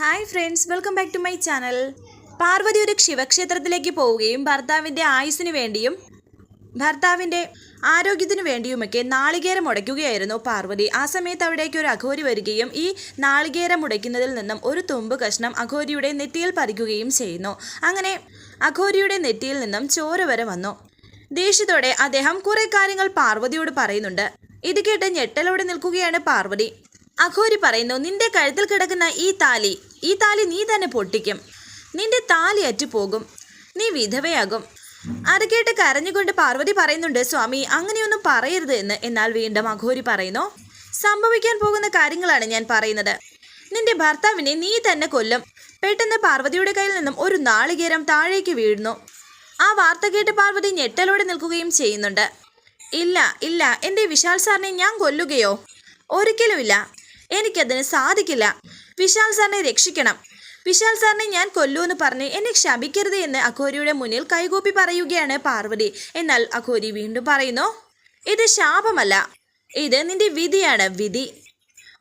Hi friends welcome back to my channel Parvati ഒരു ശിവക്ഷേത്രത്തിലേക്ക് പോവുകയും ഭർത്താവിന്റെ ആയുസ്സിന് വേണ്ടിയും ഭർത്താവിന്റെ ആരോഗ്യത്തിനു വേണ്ടിയുമൊക്കെ നാളികേരം ഉടയ്ക്കുകയായിരുന്നു പാർവതി. ആ സമയത്ത് അവിടേക്ക് ഒരു അഘോരി വരികയും ഈ നാളികേരം ഉടയ്ക്കുന്നതിൽ നിന്നും ഒരു തുമ്പ് കഷ്ണം അഘോരിയുടെ നെറ്റിയിൽ പറിക്കുകയും ചെയ്യുന്നു. അങ്ങനെ അഘോരിയുടെ നെറ്റിയിൽ നിന്നും ചോര വരെ വന്നു. ദേഷ്യത്തോടെ അദ്ദേഹം കുറേ കാര്യങ്ങൾ പാർവതിയോട് പറയുന്നുണ്ട്. ഇത് കേട്ട് ഞെട്ടലോടെ നിൽക്കുകയാണ് പാർവതി. അഘോരി പറയുന്നു നിന്റെ കഴുത്തിൽ കിടക്കുന്ന ഈ താലി ഈ താലി നീ തന്നെ പൊട്ടിക്കും. നിന്റെ താലി അറ്റുപോകും നീ വിധവയാകും. അത് കേട്ട് കരഞ്ഞുകൊണ്ട് പാർവതി പറയുന്നുണ്ട് സ്വാമി അങ്ങനെയൊന്നും പറയരുത് എന്ന്. എന്നാൽ വീണ്ടും അഘോരി പറയുന്നു സംഭവിക്കാൻ പോകുന്ന കാര്യങ്ങളാണ് ഞാൻ പറയുന്നത്. നിന്റെ ഭർത്താവിനെ നീ തന്നെ കൊല്ലും. പെട്ടെന്ന് പാർവതിയുടെ കയ്യിൽ നിന്നും ഒരു നാളികേരം താഴേക്ക് വീഴുന്നു. ആ വാർത്ത കേട്ട് പാർവതി ഞെട്ടലോടെ നിൽക്കുകയും ചെയ്യുന്നുണ്ട്. ഇല്ല ഇല്ല എന്റെ വിശാൽ സാറിനെ ഞാൻ കൊല്ലുകയോ? ഒരിക്കലുമില്ല. എനിക്കതിന് സാധിക്കില്ല. വിശാൽ സാറിനെ രക്ഷിക്കണം. വിശാൽ സാറിനെ ഞാൻ കൊല്ലൂന്ന് പറഞ്ഞ് എന്നെ ക്ഷമിക്കരുത് എന്ന് അഘോരിയുടെ മുന്നിൽ കൈകൂപ്പി പറയുകയാണ് പാർവതി. എന്നാൽ അഘോരി വീണ്ടും പറയുന്നു ഇത് ശാപമല്ല. ഇത് നിന്റെ വിധിയാണ് വിധി.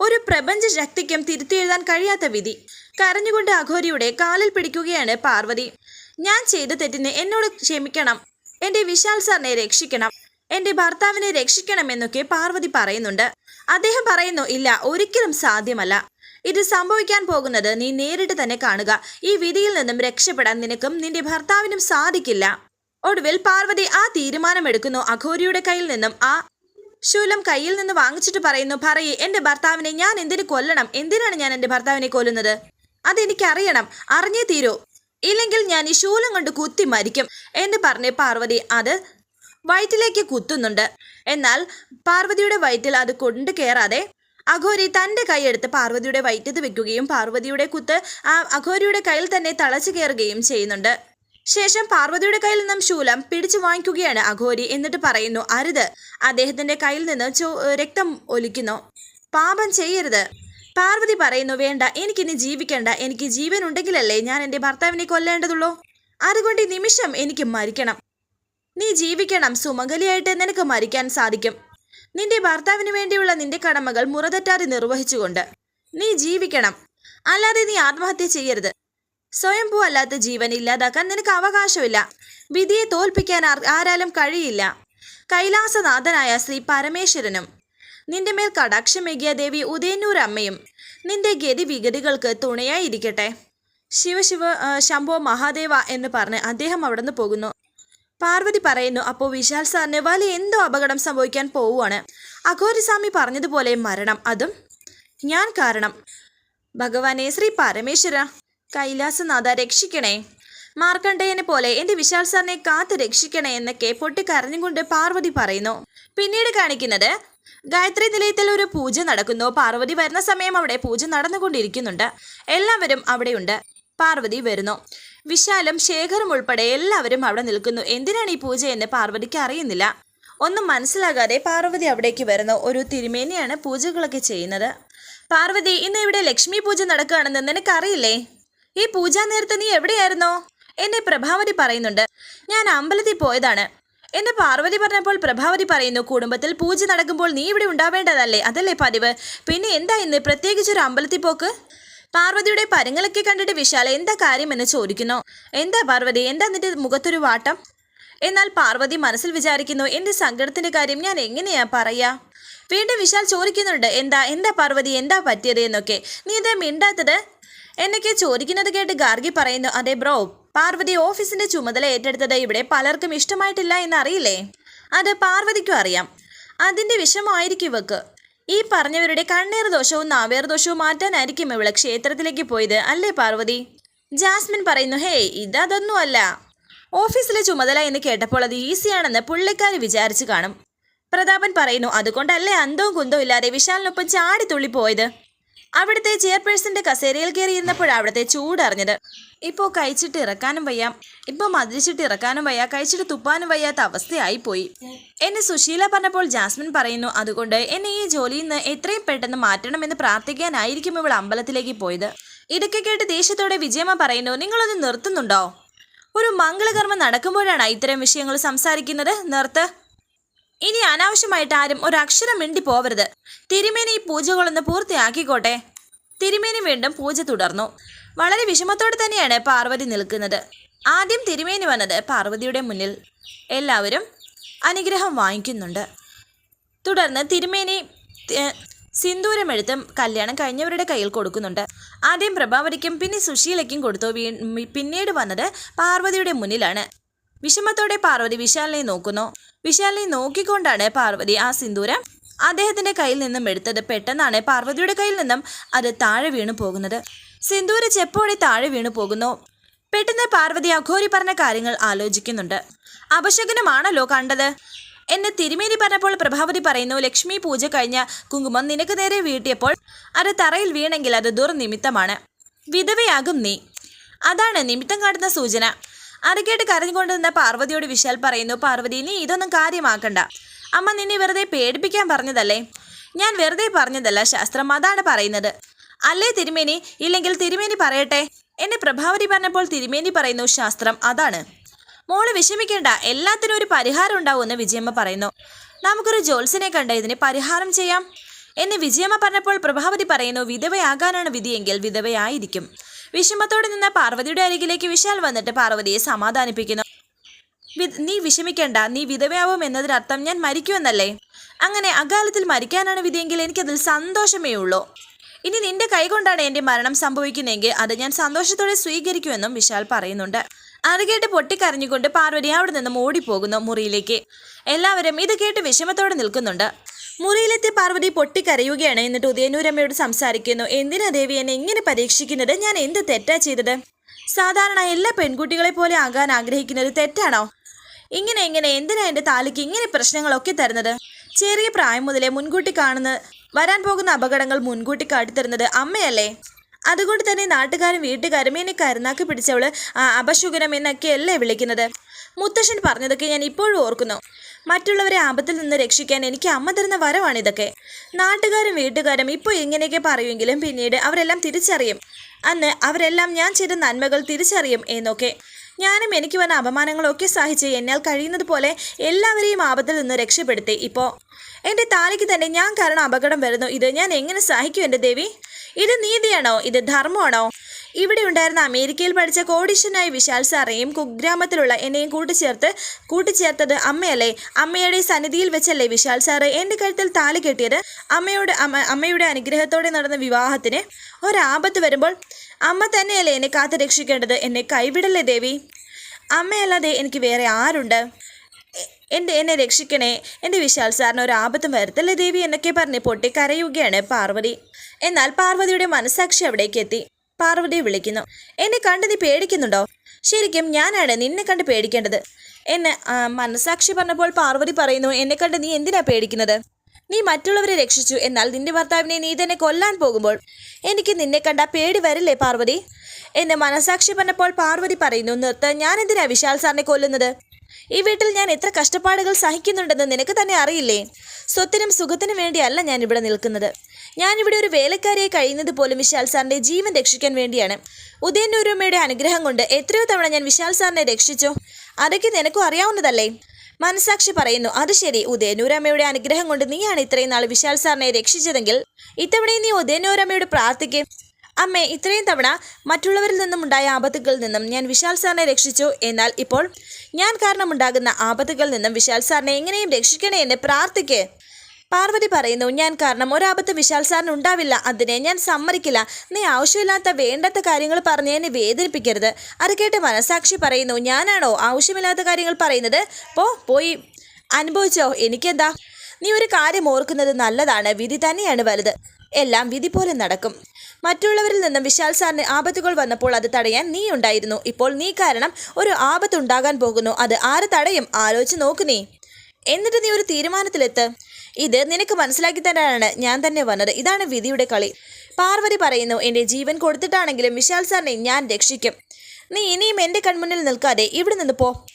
ഒരു പ്രപഞ്ച ശക്തിക്കും തിരുത്തിയെഴുതാൻ കഴിയാത്ത വിധി. കരഞ്ഞുകൊണ്ട് അഘോരിയുടെ കാലിൽ പിടിക്കുകയാണ് പാർവതി. ഞാൻ ചെയ്ത തെറ്റിന് എന്നോട് ക്ഷമിക്കണം. എന്റെ വിശാൽ സാറിനെ രക്ഷിക്കണം. എന്റെ ഭർത്താവിനെ രക്ഷിക്കണമെന്നൊക്കെ പാർവതി പറയുന്നുണ്ട്. അദ്ദേഹം പറയുന്നു ഇല്ല ഒരിക്കലും സാധ്യമല്ല. ഇത് സംഭവിക്കാൻ പോകുന്നത് നീ നേരിട്ട് തന്നെ കാണുക. ഈ വിധിയിൽ നിന്നും രക്ഷപ്പെടാൻ നിനക്കും നിന്റെ ഭർത്താവിനും സാധിക്കില്ല. ഒടുവിൽ പാർവതി ആ തീരുമാനമെടുക്കുന്നു. അഘോരിയുടെ കയ്യിൽ നിന്നും ആ ശൂലം കയ്യിൽ നിന്ന് വാങ്ങിച്ചിട്ട് പറയുന്നു പറയേ എന്റെ ഭർത്താവിനെ ഞാൻ എന്തിനു കൊല്ലണം? എന്തിനാണ് ഞാൻ എന്റെ ഭർത്താവിനെ കൊല്ലുന്നത്? അതെനിക്കറിയണം. അറിഞ്ഞേ തീരൂ. ഇല്ലെങ്കിൽ ഞാൻ ഈ ശൂലം കൊണ്ട് കുത്തി മരിക്കും. എന്ന് പറഞ്ഞ് പാർവതി അത് വയറ്റിലേക്ക് കുത്തുന്നുണ്ട്. എന്നാൽ പാർവതിയുടെ വയറ്റിൽ അത് കൊണ്ടു കയറാതെ അഘോരി തന്റെ കൈയെടുത്ത് പാർവതിയുടെ വയറ്റത്ത് വെക്കുകയും പാർവതിയുടെ കുത്ത് ആ അഘോരിയുടെ കയ്യിൽ തന്നെ തളച്ചു കയറുകയും ചെയ്യുന്നുണ്ട്. ശേഷം പാർവതിയുടെ കയ്യിൽ നിന്നും ശൂലം പിടിച്ചു വാങ്ങിക്കുകയാണ് അഘോരി. എന്നിട്ട് പറയുന്നു അരുത്. അദ്ദേഹത്തിന്റെ കയ്യിൽ നിന്ന് രക്തം ഒലിക്കുന്നു. പാപം ചെയ്യരുത്. പാർവതി പറയുന്നു വേണ്ട. എനിക്കിനി ജീവിക്കണ്ട. എനിക്ക് ജീവൻ ഉണ്ടെങ്കിലല്ലേ ഞാൻ എന്റെ ഭർത്താവിനെ കൊല്ലേണ്ടതുള്ളൂ. അതുകൊണ്ട് ഈ നിമിഷം എനിക്ക് മരിക്കണം. നീ ജീവിക്കണം. സുമംഗലിയായിട്ട് നിനക്ക് മരിക്കാൻ സാധിക്കും. നിന്റെ ഭർത്താവിന് വേണ്ടിയുള്ള നിന്റെ കടമകൾ മുറതെറ്റാതെ നിർവഹിച്ചുകൊണ്ട് നീ ജീവിക്കണം. അല്ലാതെ നീ ആത്മഹത്യ ചെയ്യരുത്. സ്വയംഭൂ അല്ലാത്ത ജീവൻ ഇല്ലാതാക്കാൻ നിനക്ക് അവകാശമില്ല. വിധിയെ തോൽപ്പിക്കാൻ ആരാലും കഴിയില്ല. കൈലാസനാഥനായ ശ്രീ പരമേശ്വരനും നിന്റെ മേൽ കടാക്ഷമേകിയ ദേവി ഉദയന്നൂർ അമ്മയും നിന്റെ ഗതി വിഗതികൾക്ക് തുണയായിരിക്കട്ടെ. ശിവശിവ ശംഭോ മഹാദേവ എന്ന് പറഞ്ഞ് അദ്ദേഹം അവിടുന്ന് പോകുന്നു. പാർവതി പറയുന്നു അപ്പോൾ വിശാൽ സാറിന് വലിയ എന്തോ അപകടം സംഭവിക്കാൻ പോവുകയാണ് അഘോരിസ്വാമി പറഞ്ഞതുപോലെ മരണം അതും ഞാൻ കാരണം. ഭഗവാനെ ശ്രീ പരമേശ്വര കൈലാസനാഥ രക്ഷിക്കണേ. മാർക്കണ്ഡേയനെ പോലെ എന്റെ വിശാൽ സാറിനെ കാത്ത് രക്ഷിക്കണേ എന്നൊക്കെ പൊട്ടിക്കരഞ്ഞുകൊണ്ട് പാർവതി പറയുന്നു. പിന്നീട് കാണിക്കുന്നത് ഗായത്രി നിലയത്തിൽ ഒരു പൂജ നടക്കുന്നു. പാർവതി വരുന്ന സമയം അവിടെ പൂജ നടന്നുകൊണ്ടിരിക്കുന്നുണ്ട്. എല്ലാവരും അവിടെയുണ്ട്. പാർവതി വരുന്നു. വിശാലും ശേഖറും ഉൾപ്പെടെ എല്ലാവരും അവിടെ നിൽക്കുന്നു. എന്തിനാണ് ഈ പൂജ എന്ന് പാർവതിക്ക് അറിയുന്നില്ല. ഒന്നും മനസ്സിലാകാതെ പാർവതി അവിടേക്ക് വരുന്ന. ഒരു തിരുമേനിയാണ് പൂജകളൊക്കെ ചെയ്യുന്നത്. പാർവതി ഇന്ന് ഇവിടെ ലക്ഷ്മി പൂജ നടക്കുകയാണെന്ന് നിനക്കറിയില്ലേ? ഈ പൂജാ നേരത്ത് നീ എവിടെയായിരുന്നോ? എന്നെ പ്രഭാവതി പറയുന്നുണ്ട്. ഞാൻ അമ്പലത്തിൽ പോയതാണ്. എന്നെ പാർവതി പറഞ്ഞപ്പോൾ പ്രഭാവതി പറയുന്നു കുടുംബത്തിൽ പൂജ നടക്കുമ്പോൾ നീ ഇവിടെ ഉണ്ടാവേണ്ടതല്ലേ? അതല്ലേ പതിവ്. പിന്നെ എന്താ ഇന്ന് പ്രത്യേകിച്ചൊരു അമ്പലത്തിൽ പോക്ക്? പാർവതിയുടെ പരങ്ങളൊക്കെ കണ്ടിട്ട് വിശാല എന്താ കാര്യം? എന്ന് ചോദിക്കുന്നു. എന്താ പാർവതി? എന്താ നിന്റെ മുഖത്തൊരു വാട്ടം? എന്നാൽ പാർവതി മനസ്സിൽ വിചാരിക്കുന്നു എന്റെ സങ്കടത്തിന്റെ കാര്യം? ഞാൻ എങ്ങനെയാ പറയാ? വീണ്ടും വിശാൽ ചോദിക്കുന്നുണ്ട് എന്താ? എന്താ പാർവതി? എന്താ പറ്റിയത്? എന്നൊക്കെ. നീ ഇതേ മിണ്ടാത്തത്? എന്നൊക്കെ ചോദിക്കുന്നത് കേട്ട് ഗാർഗി പറയുന്നു അതെ ബ്രോ പാർവതി ഓഫീസിന്റെ ചുമതല ഏറ്റെടുത്തത് ഇവിടെ പലർക്കും ഇഷ്ടമായിട്ടില്ല എന്നറിയില്ലേ? അത് പാർവതിക്കും അറിയാം. അതിന്റെ വിഷമമായിരിക്കും ഇവക്ക്. ഈ പറഞ്ഞവരുടെ കണ്ണീർ ദോഷവും നാവേർ ദോഷവും മാറ്റാനായിരിക്കും ഇവൾ ക്ഷേത്രത്തിലേക്ക് പോയത് അല്ലേ പാർവതി? ജാസ്മിൻ പറയുന്നു ഹേ ഇതൊന്നും അല്ല ഓഫീസിലെ ചുമതല എന്ന് കേട്ടപ്പോൾ അത് ഈസിയാണെന്ന് പുള്ളിക്കാരി വിചാരിച്ചു കാണും. പ്രതാപൻ പറയുന്നു അതുകൊണ്ടല്ലേ അന്തവും കുന്തവും ഇല്ലാതെ വിശാലിനൊപ്പം ചാടി തുള്ളി പോയത് അവിടുത്തെ ചെയർപേഴ്സന്റെ കസേരയിൽ കയറിയിരുന്നപ്പോഴാണ് അവിടുത്തെ ചൂടറിഞ്ഞത്. ഇപ്പോൾ കഴിച്ചിട്ട് ഇറക്കാനും വയ്യ. ഇപ്പോൾ മതിരിച്ചിട്ട് ഇറക്കാനും വയ്യ. കഴിച്ചിട്ട് തുപ്പാനും വയ്യാത്ത അവസ്ഥയായി പോയി എന്നെ സുശീല പറഞ്ഞപ്പോൾ ജാസ്മിൻ പറയുന്നു അതുകൊണ്ട് എന്നെ ഈ ജോലിയിൽ നിന്ന് എത്രയും പെട്ടെന്ന് മാറ്റണമെന്ന് പ്രാർത്ഥിക്കാനായിരിക്കും ഇവൾ അമ്പലത്തിലേക്ക് പോയത്. ഇതൊക്കെ കേട്ട് ദേഷ്യത്തോടെ വിജയമ്മ പറയുന്നു നിങ്ങളൊന്ന് നിർത്തുന്നുണ്ടോ? ഒരു മംഗളകർമ്മം നടക്കുമ്പോഴാണ് ഇത്തരം വിഷയങ്ങൾ സംസാരിക്കുന്നത്. നിർത്ത്. ഇനി അനാവശ്യമായിട്ട് ആരും ഒരു അക്ഷരം മിണ്ടി പോവരുത്. തിരുമേനി ഈ പൂജകളൊന്ന് പൂർത്തിയാക്കിക്കോട്ടെ. തിരുമേനി വീണ്ടും പൂജ തുടർന്നു. വളരെ വിഷമത്തോടെ തന്നെയാണ് പാർവതി നിൽക്കുന്നത്. ആദ്യം തിരുമേനി വന്നത് പാർവതിയുടെ മുന്നിൽ. എല്ലാവരും അനുഗ്രഹം വാങ്ങിക്കുന്നുണ്ട്. തുടർന്ന് തിരുമേനി സിന്ദൂരമെടുത്ത് കല്യാണം കഴിഞ്ഞവരുടെ കയ്യിൽ കൊടുക്കുന്നുണ്ട്. ആദ്യം പ്രഭാവതിക്കും പിന്നെ സുശീലയ്ക്കും കൊടുത്തു. പിന്നീട് വന്നത് പാർവതിയുടെ മുന്നിലാണ്. വിഷമത്തോടെ പാർവതി വിശാലിനെ നോക്കുന്നു. വിശാലിനെ നോക്കിക്കൊണ്ടാണ് പാർവതി ആ സിന്ദൂരം അദ്ദേഹത്തിന്റെ കയ്യിൽ നിന്നും എടുത്തത്. പെട്ടെന്നാണ് പാർവതിയുടെ കയ്യിൽ നിന്നും അത് താഴെ വീണു പോകുന്നത്. സിന്ദൂര ചെപ്പോടെ താഴെ വീണു പോകുന്നു. പെട്ടെന്ന് പാർവതി അഘോരി പറഞ്ഞ കാര്യങ്ങൾ ആലോചിക്കുന്നുണ്ട്. അപശകനമാണല്ലോ കണ്ടത്. എന്നെ തിരുമേനി പറഞ്ഞപ്പോൾ പ്രഭാവതി പറയുന്നു ലക്ഷ്മി പൂജ കഴിഞ്ഞ കുങ്കുമം നിനക്ക് നേരെ വീട്ടിയപ്പോൾ അത് തറയിൽ വീണെങ്കിൽ അത് ദുർനിമിത്തമാണ്. വിധവയാകും നീ. അതാണ് നിമിത്തം കാട്ടുന്ന സൂചന. അത് കേട്ട് കരഞ്ഞുകൊണ്ട് പാർവതിയോട് വിശാൽ പറയുന്നു പാർവതി നീ ഇതൊന്നും കാര്യമാക്കണ്ട. അമ്മ നിന്നെ വെറുതെ പേടിപ്പിക്കാൻ പറഞ്ഞതല്ലേ? ഞാൻ വെറുതെ പറഞ്ഞതല്ല ശാസ്ത്രം അതാണ് പറയുന്നത്. അല്ലേ തിരുമേനി? ഇല്ലെങ്കിൽ തിരുമേനി പറയട്ടെ? എന്നെ പ്രഭാവതി പറഞ്ഞപ്പോൾ തിരുമേനി പറയുന്നു ശാസ്ത്രം അതാണ്. മോൾ വിഷമിക്കേണ്ട എല്ലാത്തിനും ഒരു പരിഹാരം ഉണ്ടാവുമെന്ന് വിജയമ്മ പറയുന്നു. നമുക്കൊരു ജോൽസിനെ കണ്ട ഇതിന് പരിഹാരം ചെയ്യാം. എന്ന് വിജയമ്മ പറഞ്ഞപ്പോൾ പ്രഭാവതി പറയുന്നു വിധവയാകാനാണ് വിധിയെങ്കിൽ വിധവയായിരിക്കും. വിഷമത്തോടെ നിന്ന പാർവതിയുടെ അരികിലേക്ക് വിശാൽ വന്നിട്ട് പാർവതിയെ സമാധാനിപ്പിക്കുന്നു. നീ വിഷമിക്കണ്ട നീ വിധവയാവും എന്നതിനർത്ഥം ഞാൻ മരിക്കുമെന്നല്ലേ? അങ്ങനെ അകാലത്തിൽ മരിക്കാനാണ് വിധിയെങ്കിൽ എനിക്കതിൽ സന്തോഷമേ ഉള്ളൂ. ഇനി നിന്റെ കൈകൊണ്ടാണ് എന്റെ മരണം സംഭവിക്കുന്നതെങ്കിൽ അത് ഞാൻ സന്തോഷത്തോടെ സ്വീകരിക്കുമെന്നും വിശാൽ പറയുന്നുണ്ട്. അറുകേട്ട് കേട്ട് പൊട്ടിക്കരഞ്ഞുകൊണ്ട് പാർവതി അവിടെ നിന്നും ഓടിപ്പോകുന്നു മുറിയിലേക്ക്. എല്ലാവരും ഇത് കേട്ട് വിഷമത്തോടെ നിൽക്കുന്നുണ്ട്. മുറിയിലെത്തിയ പാർവതി പൊട്ടിക്കരയുകയാണ്. എന്നിട്ട് ഉദയനൂരമ്മയോട് സംസാരിക്കുന്നു എന്തിനാ ദേവി എന്നെ ഇങ്ങനെ പരീക്ഷിക്കുന്നത്? ഞാൻ എന്ത് തെറ്റാ ചെയ്തത്? സാധാരണ എല്ലാ പെൺകുട്ടികളെ പോലെ ആകാൻ ആഗ്രഹിക്കുന്നത് തെറ്റാണോ? ഇങ്ങനെ എങ്ങനെ എന്തിനാ എന്റെ താലിക്ക് ഇങ്ങനെ പ്രശ്നങ്ങളൊക്കെ തരുന്നത്? ചെറിയ പ്രായം മുതലേ മുൻകൂട്ടി കാണുന്ന വരാൻ പോകുന്ന അപകടങ്ങൾ മുൻകൂട്ടി കാട്ടിത്തരുന്നത് അമ്മയല്ലേ? അതുകൊണ്ട് തന്നെ നാട്ടുകാരും വീട്ടുകാരും എന്നെ കരുനാക്കി പിടിച്ചവൾ അപശുകനം എന്നൊക്കെയല്ലേ വിളിക്കുന്നത്. മുത്തശ്ശൻ പറഞ്ഞതൊക്കെ ഞാൻ ഇപ്പോഴും ഓർക്കുന്നു. മറ്റുള്ളവരെ ആപത്തിൽ നിന്ന് രക്ഷിക്കാൻ എനിക്ക് അമ്മ തരുന്ന വരവാണിതൊക്കെ നാട്ടുകാരും വീട്ടുകാരും ഇപ്പോൾ ഇങ്ങനെയൊക്കെ പറയുമെങ്കിലും പിന്നീട് അവരെല്ലാം തിരിച്ചറിയും. അന്ന് അവരെല്ലാം ഞാൻ ചെയ്ത നന്മകൾ തിരിച്ചറിയും എന്നൊക്കെ. ഞാനും എനിക്ക് വന്ന അപമാനങ്ങളൊക്കെ സഹിച്ച് എന്നാൽ കഴിയുന്നത് പോലെ എല്ലാവരെയും ആപത്തിൽ നിന്ന് രക്ഷപ്പെടുത്തി ഇപ്പോൾ. എന്റെ താലിക്ക് തന്നെ ഞാൻ കാരണം അപകടം വരുന്നു. ഇത് ഞാൻ എങ്ങനെ സഹിക്കും എന്റെ ദേവി? ഇത് നീതിയാണോ? ഇത് ധർമ്മമാണോ? ഇവിടെ ഉണ്ടായിരുന്ന അമേരിക്കയിൽ പഠിച്ച കോടീശ്വരനായ വിശാൽ സാറേയും കുഗ്രാമത്തിലുള്ള എന്നെയും കൂട്ടിച്ചേർത്ത് കൂട്ടിച്ചേർത്തത് അമ്മയല്ലേ? അമ്മയുടെ സന്നിധിയിൽ വെച്ചല്ലേ വിശാൽ സാറ്? എന്റെ കഴുത്തിൽ താലി കെട്ടിയത്. അമ്മയോട് അമ്മയുടെ അനുഗ്രഹത്തോടെ നടന്ന വിവാഹത്തിന് ഒരാപത്ത് വരുമ്പോൾ അമ്മ തന്നെയല്ലേ എന്നെ കാത്തു രക്ഷിക്കേണ്ടത് എന്നെ കൈവിടല്ലേ ദേവി? അമ്മയല്ലാതെ എനിക്ക് വേറെ ആരുണ്ട്? എന്റെ എന്നെ രക്ഷിക്കണേ. എന്റെ വിശാൽ സാറിന് ഒരു ആപത്തും വരുത്തല്ലേ ദേവി എന്നൊക്കെ പറഞ്ഞ് പൊട്ടിക്കരയുകയാണ് പാർവതി. എന്നാൽ പാർവതിയുടെ മനസാക്ഷി അവിടേക്ക് എത്തി. പാർവതി വിളിക്കുന്നു. എന്നെ കണ്ട് നീ പേടിക്കുന്നുണ്ടോ? ശരിക്കും ഞാനാണ് നിന്നെ കണ്ട് പേടിക്കേണ്ടത്. എന്നെ മനസാക്ഷി പറഞ്ഞപ്പോൾ പാർവതി പറയുന്നു എന്നെ കണ്ട് നീ എന്തിനാ പേടിക്കുന്നത്? നീ മറ്റുള്ളവരെ രക്ഷിച്ചു എന്നാൽ നിന്റെ ഭർത്താവിനെ നീ തന്നെ കൊല്ലാൻ പോകുമ്പോൾ എനിക്ക് നിന്നെ കണ്ട പേടി വരില്ലേ പാർവതി? എന്നെ മനസാക്ഷി പറഞ്ഞപ്പോൾ പാർവതി പറയുന്നു നിർത്ത് ഞാൻ എന്തിനാ വിശാൽ സാറിനെ കൊല്ലുന്നത്? ഈ വീട്ടിൽ ഞാൻ എത്ര കഷ്ടപ്പാടുകൾ സഹിക്കുന്നുണ്ടെന്ന് നിനക്ക് തന്നെ അറിയില്ലേ? സ്വത്തിനും സുഖത്തിനും വേണ്ടിയല്ല ഞാൻ ഇവിടെ നിൽക്കുന്നത്. ഞാൻ ഇവിടെ ഒരു വേലക്കാരിയെ കഴിയുന്നത് പോലും വിശാൽ സാറിന്റെ ജീവൻ രക്ഷിക്കാൻ വേണ്ടിയാണ്. ഉദയനൂരമ്മയുടെ അനുഗ്രഹം കൊണ്ട് എത്രയോ തവണ ഞാൻ വിശാൽ സാറിനെ രക്ഷിച്ചു. അതൊക്കെ നിനക്കും അറിയാവുന്നതല്ലേ? മനസാക്ഷി പറയുന്നു അത് ശരി ഉദയനൂരമ്മയുടെ അനുഗ്രഹം കൊണ്ട് നീയാണ് ഇത്രയും നാൾ വിശാൽ സാറിനെ രക്ഷിച്ചതെങ്കിൽ ഇത്തവണയും നീ ഉദയനൂരമ്മയോട് പ്രാർത്ഥിക്ക്. അമ്മേ ഇത്രയും തവണ മറ്റുള്ളവരിൽ നിന്നും ഉണ്ടായ ആപത്തുകളിൽ നിന്നും ഞാൻ വിശാൽ സാറിനെ രക്ഷിച്ചു. എന്നാൽ ഇപ്പോൾ ഞാൻ കാരണമുണ്ടാകുന്ന ആപത്തുകളിൽ നിന്നും വിശാൽ സാറിനെ എങ്ങനെയും രക്ഷിക്കണേ എന്ന് പ്രാർത്ഥിക്ക്. പാർവതി പറയുന്നു ഞാൻ കാരണം ഒരാപത്ത് വിശാൽ സാറിന് ഉണ്ടാവില്ല അതിനെ ഞാൻ സമ്മതിക്കില്ല. നീ ആവശ്യമില്ലാത്ത വേണ്ടാത്ത കാര്യങ്ങൾ പറഞ്ഞ് എന്നെ വേദനിപ്പിക്കരുത്. അത് കേട്ട് മനസാക്ഷി പറയുന്നു ഞാനാണോ ആവശ്യമില്ലാത്ത കാര്യങ്ങൾ പറയുന്നത്? പോ പോയി അനുഭവിച്ചോ എനിക്കെന്താ? നീ ഒരു കാര്യം ഓർക്കുന്നത് നല്ലതാണ് വിധി തന്നെയാണ് വലുത്. എല്ലാം വിധി പോലെ നടക്കും. മറ്റുള്ളവരിൽ നിന്നും വിശാൽ സാറിന് ആപത്തുകൾ വന്നപ്പോൾ അത് തടയാൻ നീ ഉണ്ടായിരുന്നു. ഇപ്പോൾ നീ കാരണം ഒരു ആപത്തുണ്ടാകാൻ പോകുന്നു. അത് ആര് തടയും? ആലോചിച്ച് നോക്ക് നീ. എന്നിട്ട് നീ ഒരു തീരുമാനത്തിലെത്ത്. ഇത് നിനക്ക് മനസ്സിലാക്കി തരാനാണ് ഞാൻ തന്നെ വന്നത്. ഇതാണ് വിധിയുടെ കളി. പാർവതി പറയുന്നു എന്റെ ജീവൻ കൊടുത്തിട്ടാണെങ്കിലും വിശാൽ സാറിനെ ഞാൻ രക്ഷിക്കും. നീ ഇനിയും എന്റെ കൺമുന്നിൽ നിൽക്കാതെ ഇവിടെ നിന്ന് പോ.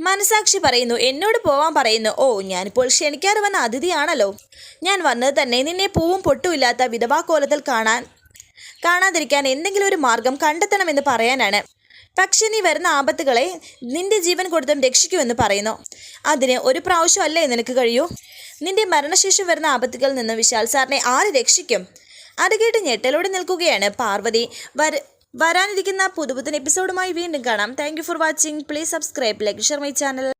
മനസാക്ഷി പറയുന്നു എന്നോട് പോവാൻ പറയുന്നു. ഓ ഞാനിപ്പോൾ ക്ഷണിക്കാറ് വന്ന അതിഥിയാണല്ലോ. ഞാൻ വന്നത് തന്നെ നിന്നെ പൂവും പൊട്ടുമില്ലാത്ത വിധവാ കോലത്തിൽ കാണാൻ കാണാതിരിക്കാൻ എന്തെങ്കിലും ഒരു മാർഗം കണ്ടെത്തണമെന്ന് പറയാനാണ്. പക്ഷെ നീ വരുന്ന ആപത്തുകളെ നിന്റെ ജീവൻ കൊടുത്തും രക്ഷിക്കുമെന്ന് പറയുന്നു. അതിന് ഒരു പ്രാവശ്യമല്ലേ നിനക്ക് കഴിയൂ? നിന്റെ മരണശേഷം വരുന്ന ആപത്തുകളിൽ നിന്ന് വിശാൽ സാറിനെ ആര് രക്ഷിക്കും? അത് കേട്ട് ഞെട്ടലോടെ നിൽക്കുകയാണ് പാർവതി. വര വരാനിരിക്കുന്ന പുതുപുത്തൻ എപ്പിസോഡുമായി വീണ്ടും കാണാം. Thank for watching please subscribe like share my channel